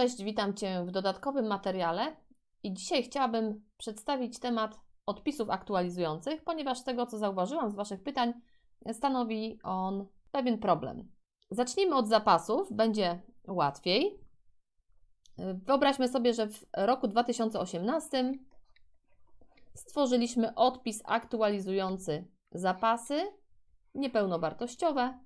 Cześć, witam Cię w dodatkowym materiale i dzisiaj chciałabym przedstawić temat odpisów aktualizujących, ponieważ z tego, co zauważyłam z Waszych pytań, stanowi on pewien problem. Zacznijmy od zapasów, będzie łatwiej. Wyobraźmy sobie, że w roku 2018 stworzyliśmy odpis aktualizujący zapasy niepełnowartościowe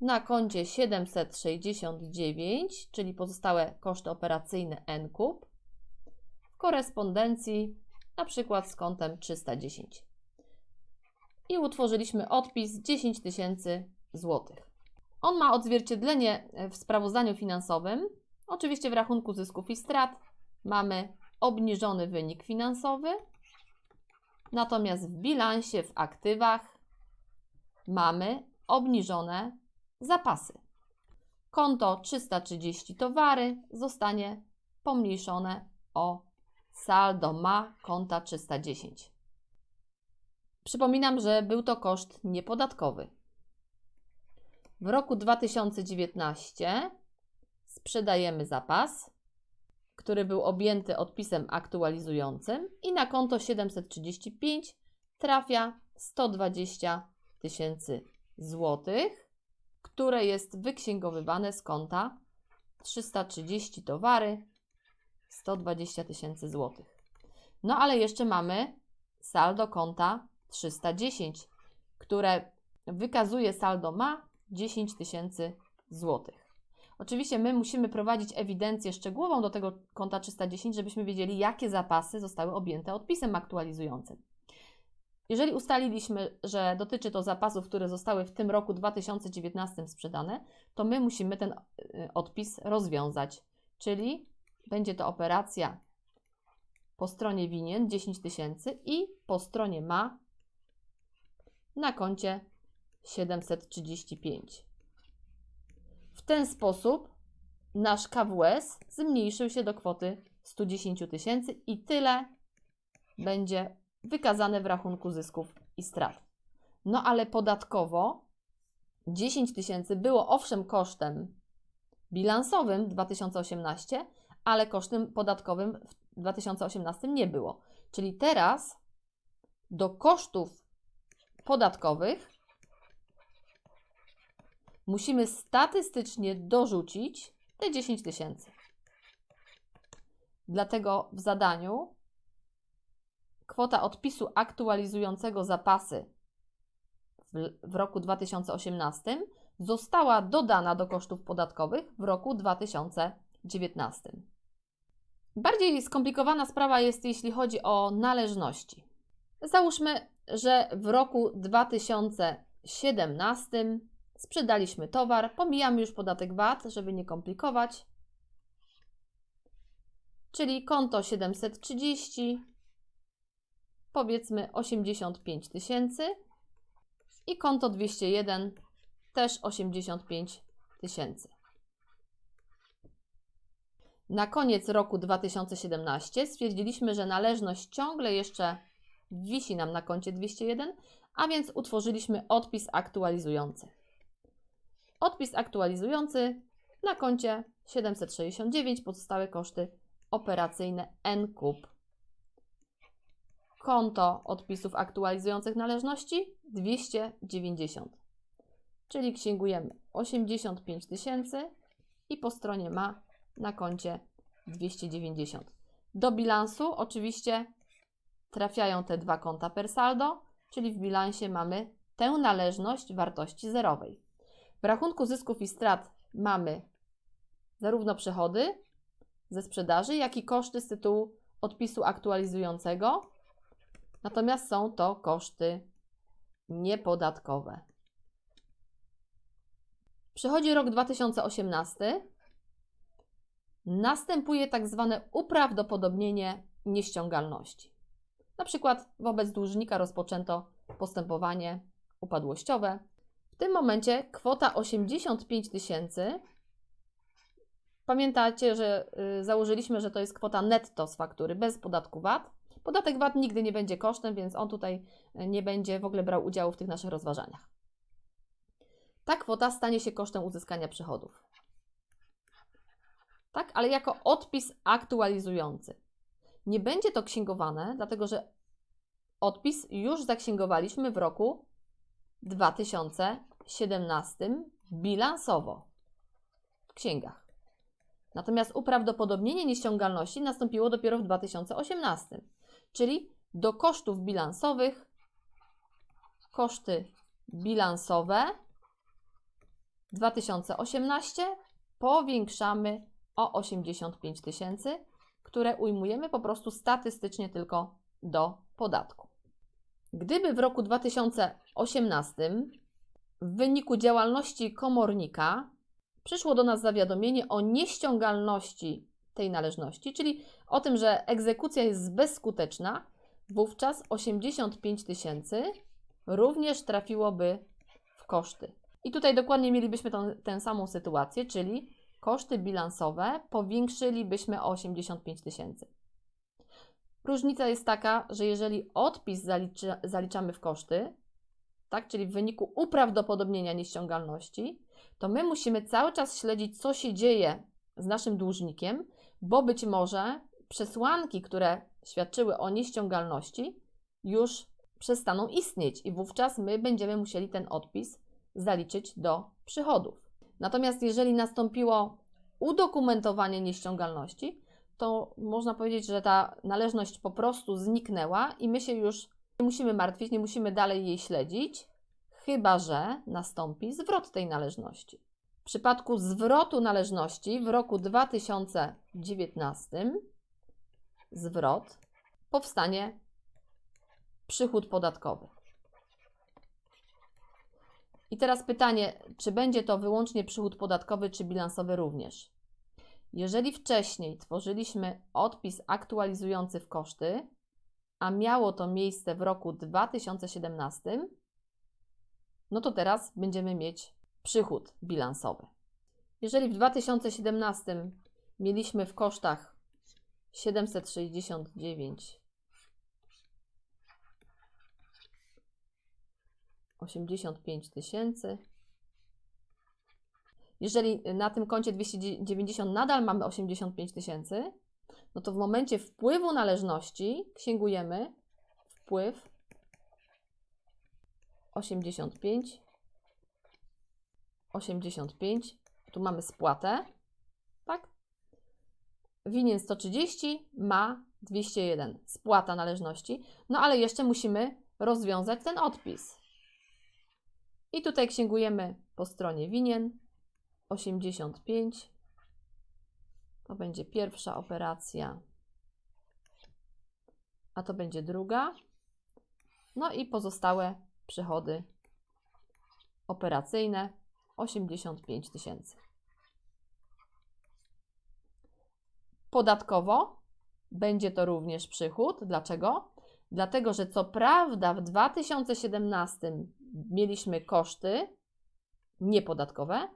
na koncie 769, czyli pozostałe koszty operacyjne NKUB, w korespondencji na przykład z kontem 310. I utworzyliśmy odpis 10 tysięcy złotych. On ma odzwierciedlenie w sprawozdaniu finansowym. Oczywiście w rachunku zysków i strat mamy obniżony wynik finansowy, natomiast w bilansie, w aktywach mamy obniżone zapasy. Konto 330 towary zostanie pomniejszone o saldo ma konta 310. Przypominam, że był to koszt niepodatkowy. W roku 2019 sprzedajemy zapas, który był objęty odpisem aktualizującym i na konto 735 trafia 120 tysięcy złotych które jest wyksięgowywane z konta 330 towary, 120 tysięcy złotych. No ale jeszcze mamy saldo konta 310, które wykazuje saldo ma 10 tysięcy złotych. Oczywiście my musimy prowadzić ewidencję szczegółową do tego konta 310, żebyśmy wiedzieli, jakie zapasy zostały objęte odpisem aktualizującym. Jeżeli ustaliliśmy, że dotyczy to zapasów, które zostały w tym roku 2019 sprzedane, to my musimy ten y, odpis rozwiązać, czyli będzie to operacja po stronie winien 10 tysięcy i po stronie ma na koncie 735. W ten sposób nasz KWS zmniejszył się do kwoty 110 tysięcy i tyle będzie wykazane w rachunku zysków i strat. No ale podatkowo 10 tysięcy było owszem kosztem bilansowym 2018, ale kosztem podatkowym w 2018 nie było. Czyli teraz do kosztów podatkowych musimy statystycznie dorzucić te 10 tysięcy. Dlatego w zadaniu kwota odpisu aktualizującego zapasy w, w roku 2018 została dodana do kosztów podatkowych w roku 2019. Bardziej skomplikowana sprawa jest, jeśli chodzi o należności. Załóżmy, że w roku 2017 sprzedaliśmy towar, pomijamy już podatek VAT, żeby nie komplikować, czyli konto 730 powiedzmy 85 tysięcy i konto 201 też 85 tysięcy. Na koniec roku 2017 stwierdziliśmy, że należność ciągle jeszcze wisi nam na koncie 201, a więc utworzyliśmy odpis aktualizujący. Odpis aktualizujący na koncie 769 pozostałe koszty operacyjne NKUB konto odpisów aktualizujących należności 290. Czyli księgujemy 85 tysięcy i po stronie ma na koncie 290. Do bilansu oczywiście trafiają te dwa konta per saldo, czyli w bilansie mamy tę należność wartości zerowej. W rachunku zysków i strat mamy zarówno przychody ze sprzedaży, jak i koszty z tytułu odpisu aktualizującego Natomiast są to koszty niepodatkowe. Przychodzi rok 2018. Następuje tak zwane uprawdopodobnienie nieściągalności. Na przykład wobec dłużnika rozpoczęto postępowanie upadłościowe. W tym momencie kwota 85 tysięcy. Pamiętacie, że y, założyliśmy, że to jest kwota netto z faktury bez podatku VAT. Podatek VAT nigdy nie będzie kosztem, więc on tutaj e, nie będzie w ogóle brał udziału w tych naszych rozważaniach. Ta kwota stanie się kosztem uzyskania przychodów. tak? Ale jako odpis aktualizujący. Nie będzie to księgowane, dlatego że odpis już zaksięgowaliśmy w roku 2017 bilansowo w księgach. Natomiast uprawdopodobnienie nieściągalności nastąpiło dopiero w 2018, czyli do kosztów bilansowych koszty bilansowe 2018 powiększamy o 85 tysięcy, które ujmujemy po prostu statystycznie tylko do podatku. Gdyby w roku 2018 w wyniku działalności komornika przyszło do nas zawiadomienie o nieściągalności tej należności, czyli o tym, że egzekucja jest bezskuteczna, wówczas 85 tysięcy również trafiłoby w koszty. I tutaj dokładnie mielibyśmy tą, tę samą sytuację, czyli koszty bilansowe powiększylibyśmy o 85 tysięcy. Różnica jest taka, że jeżeli odpis zaliczy, zaliczamy w koszty, tak, czyli w wyniku uprawdopodobnienia nieściągalności, to my musimy cały czas śledzić, co się dzieje z naszym dłużnikiem, bo być może przesłanki, które świadczyły o nieściągalności, już przestaną istnieć i wówczas my będziemy musieli ten odpis zaliczyć do przychodów. Natomiast jeżeli nastąpiło udokumentowanie nieściągalności, to można powiedzieć, że ta należność po prostu zniknęła i my się już nie musimy martwić, nie musimy dalej jej śledzić, chyba że nastąpi zwrot tej należności. W przypadku zwrotu należności w roku 2019 zwrot powstanie przychód podatkowy. I teraz pytanie, czy będzie to wyłącznie przychód podatkowy, czy bilansowy również? Jeżeli wcześniej tworzyliśmy odpis aktualizujący w koszty, a miało to miejsce w roku 2017, no to teraz będziemy mieć przychód bilansowy. Jeżeli w 2017 mieliśmy w kosztach 769 85 tysięcy. Jeżeli na tym koncie 290 nadal mamy 85 tysięcy, no to w momencie wpływu należności księgujemy wpływ 85, 85, tu mamy spłatę, tak? Winien 130 ma 201, spłata należności, no ale jeszcze musimy rozwiązać ten odpis. I tutaj księgujemy po stronie winien 85. To będzie pierwsza operacja, a to będzie druga. No i pozostałe przychody operacyjne 85 tysięcy. Podatkowo będzie to również przychód. Dlaczego? Dlatego, że co prawda w 2017 mieliśmy koszty niepodatkowe,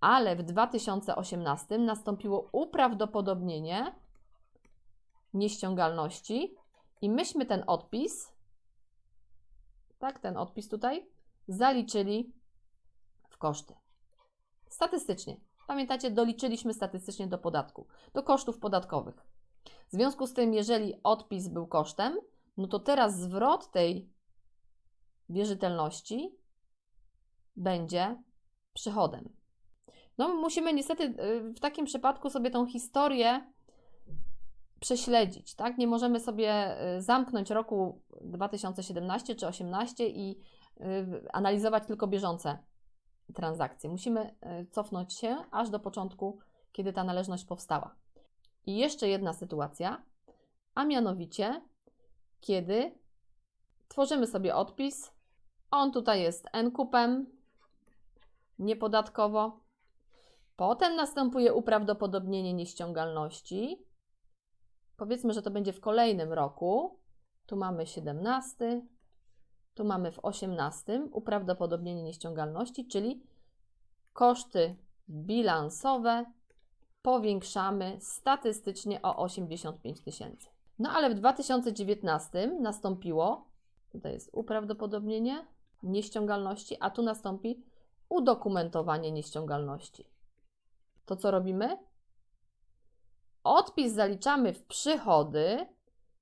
ale w 2018 nastąpiło uprawdopodobnienie nieściągalności i myśmy ten odpis, tak, ten odpis tutaj, zaliczyli koszty. Statystycznie. Pamiętacie, doliczyliśmy statystycznie do podatku, do kosztów podatkowych. W związku z tym, jeżeli odpis był kosztem, no to teraz zwrot tej wierzytelności będzie przychodem. No, musimy niestety y, w takim przypadku sobie tą historię prześledzić, tak? Nie możemy sobie y, zamknąć roku 2017 czy 2018 i y, analizować tylko bieżące transakcje. Musimy cofnąć się aż do początku, kiedy ta należność powstała. I jeszcze jedna sytuacja, a mianowicie, kiedy tworzymy sobie odpis on tutaj jest N-kupem, niepodatkowo. Potem następuje uprawdopodobnienie nieściągalności. Powiedzmy, że to będzie w kolejnym roku. Tu mamy 17, tu mamy w 18 uprawdopodobnienie nieściągalności, czyli koszty bilansowe powiększamy statystycznie o 85 tysięcy. No ale w 2019 nastąpiło, tutaj jest uprawdopodobnienie, nieściągalności, a tu nastąpi udokumentowanie nieściągalności. To co robimy? odpis zaliczamy w przychody,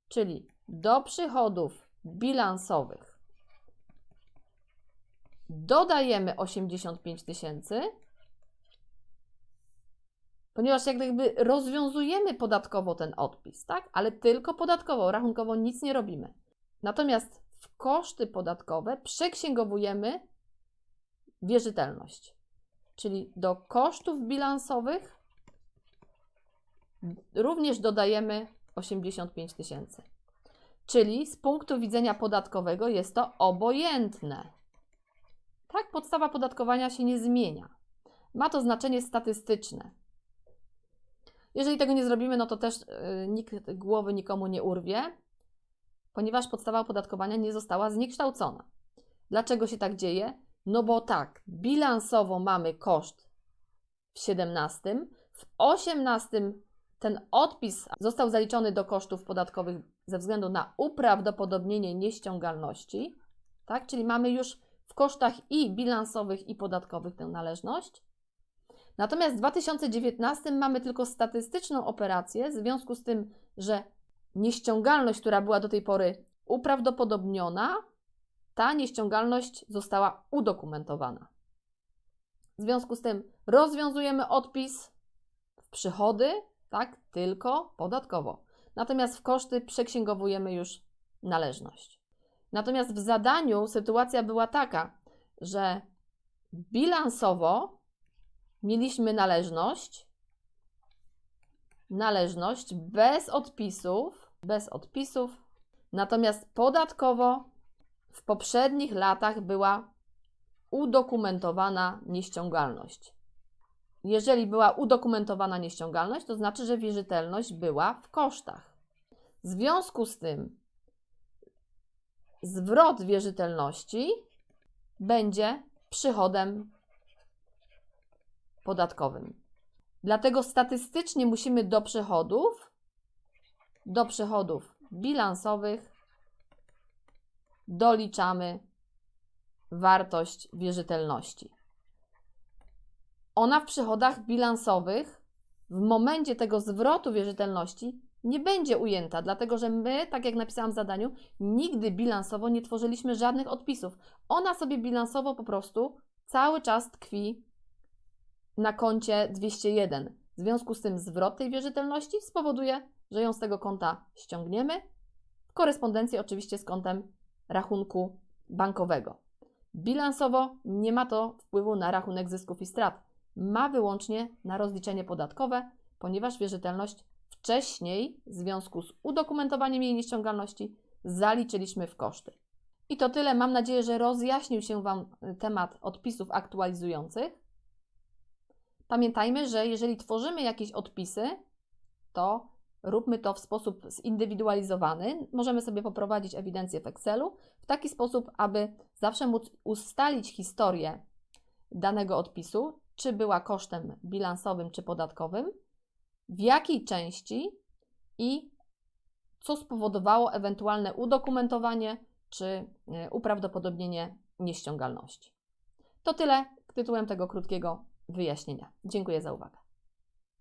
czyli do przychodów bilansowych dodajemy 85 tysięcy, ponieważ jak gdyby rozwiązujemy podatkowo ten odpis, tak? Ale tylko podatkowo, rachunkowo nic nie robimy. Natomiast w koszty podatkowe przeksięgowujemy wierzytelność, czyli do kosztów bilansowych również dodajemy 85 tysięcy. Czyli z punktu widzenia podatkowego jest to obojętne. Tak, podstawa podatkowania się nie zmienia. Ma to znaczenie statystyczne. Jeżeli tego nie zrobimy, no to też yy, nikt głowy nikomu nie urwie, ponieważ podstawa opodatkowania nie została zniekształcona. Dlaczego się tak dzieje? No bo tak, bilansowo mamy koszt w 17, w 18 ten odpis został zaliczony do kosztów podatkowych ze względu na uprawdopodobnienie nieściągalności, tak? Czyli mamy już kosztach i bilansowych, i podatkowych tę należność. Natomiast w 2019 mamy tylko statystyczną operację, w związku z tym, że nieściągalność, która była do tej pory uprawdopodobniona, ta nieściągalność została udokumentowana. W związku z tym rozwiązujemy odpis w przychody, tak, tylko podatkowo. Natomiast w koszty przeksięgowujemy już należność. Natomiast w zadaniu sytuacja była taka, że bilansowo mieliśmy należność, należność bez odpisów, bez odpisów, natomiast podatkowo w poprzednich latach była udokumentowana nieściągalność. Jeżeli była udokumentowana nieściągalność, to znaczy, że wierzytelność była w kosztach. W związku z tym zwrot wierzytelności będzie przychodem podatkowym. Dlatego statystycznie musimy do przychodów, do przychodów bilansowych doliczamy wartość wierzytelności. Ona w przychodach bilansowych w momencie tego zwrotu wierzytelności nie będzie ujęta, dlatego że my, tak jak napisałam w zadaniu, nigdy bilansowo nie tworzyliśmy żadnych odpisów. Ona sobie bilansowo po prostu cały czas tkwi na koncie 201. W związku z tym zwrot tej wierzytelności spowoduje, że ją z tego konta ściągniemy, w korespondencji oczywiście z kontem rachunku bankowego. Bilansowo nie ma to wpływu na rachunek zysków i strat. Ma wyłącznie na rozliczenie podatkowe, ponieważ wierzytelność wcześniej w związku z udokumentowaniem jej nieściągalności zaliczyliśmy w koszty. I to tyle. Mam nadzieję, że rozjaśnił się Wam temat odpisów aktualizujących. Pamiętajmy, że jeżeli tworzymy jakieś odpisy, to róbmy to w sposób zindywidualizowany. Możemy sobie poprowadzić ewidencję w Excelu w taki sposób, aby zawsze móc ustalić historię danego odpisu, czy była kosztem bilansowym czy podatkowym, w jakiej części i co spowodowało ewentualne udokumentowanie czy e, uprawdopodobnienie nieściągalności. To tyle tytułem tego krótkiego wyjaśnienia. Dziękuję za uwagę.